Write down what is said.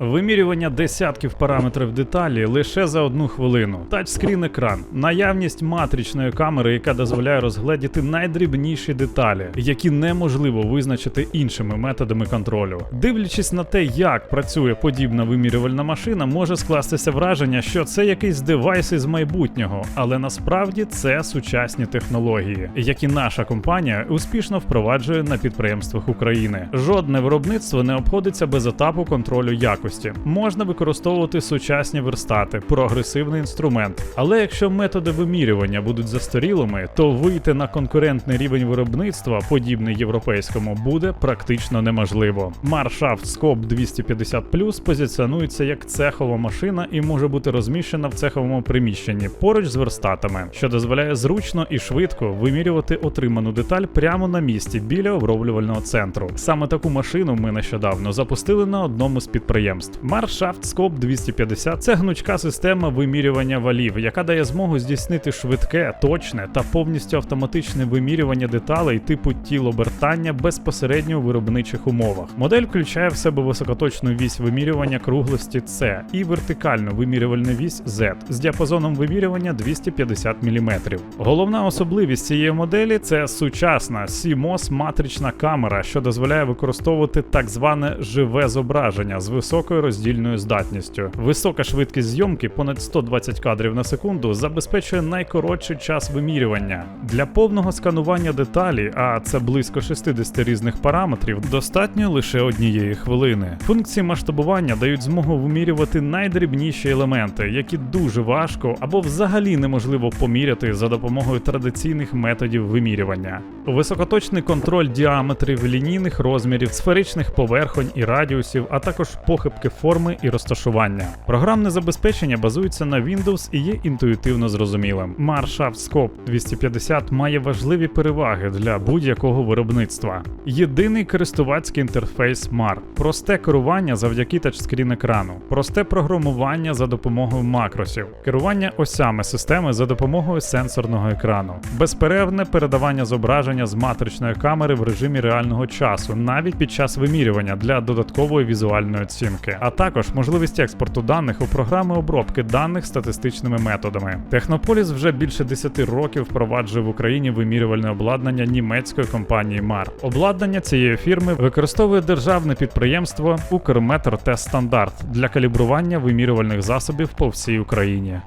Вимірювання десятків параметрів деталі лише за одну хвилину. Тачскрін екран, наявність матричної камери, яка дозволяє розгледіти найдрібніші деталі, які неможливо визначити іншими методами контролю. Дивлячись на те, як працює подібна вимірювальна машина, може скластися враження, що це якийсь девайс із майбутнього, але насправді це сучасні технології, які наша компанія успішно впроваджує на підприємствах України. Жодне виробництво не обходиться без етапу контролю якості. Можна використовувати сучасні верстати, прогресивний інструмент. Але якщо методи вимірювання будуть застарілими, то вийти на конкурентний рівень виробництва, подібний європейському, буде практично неможливо. Marshaft Scope 250 позиціонується як цехова машина і може бути розміщена в цеховому приміщенні поруч з верстатами, що дозволяє зручно і швидко вимірювати отриману деталь прямо на місці біля оброблювального центру. Саме таку машину ми нещодавно запустили на одному з підприємств. Marshaft Scope 250 це гнучка система вимірювання валів, яка дає змогу здійснити швидке, точне та повністю автоматичне вимірювання деталей типу тілобертання безпосередньо у виробничих умовах. Модель включає в себе високоточну вісь вимірювання круглості C і вертикальну вимірювальну вісь Z з діапазоном вимірювання 250 мм. Головна особливість цієї моделі це сучасна CMOS матрична камера, що дозволяє використовувати так зване живе зображення з високою роздільною здатністю. Висока швидкість зйомки понад 120 кадрів на секунду забезпечує найкоротший час вимірювання. Для повного сканування деталі, а це близько 60 різних параметрів, достатньо лише однієї хвилини. Функції масштабування дають змогу вимірювати найдрібніші елементи, які дуже важко або взагалі неможливо поміряти за допомогою традиційних методів вимірювання. Високоточний контроль діаметрів, лінійних розмірів, сферичних поверхонь і радіусів, а також похибки форми і розташування. Програмне забезпечення базується на Windows і є інтуїтивно зрозумілим. Marshaft Scope 250 має важливі переваги для будь-якого виробництва. Єдиний користувацький інтерфейс MAR, просте керування завдяки тачскрін екрану, просте програмування за допомогою макросів, керування осями системи за допомогою сенсорного екрану, безперервне передавання зображення з матричної камери в режимі реального часу, навіть під час вимірювання для додаткової візуальної оцінки, а також можливість експорту даних у програми обробки даних статистичними методами. Технополіс вже більше 10 років впроваджує в Україні вимірювальне обладнання німецької компанії Мар. Обладнання цієї фірми використовує державне підприємство Укрметр Тест Стандарт для калібрування вимірювальних засобів по всій Україні.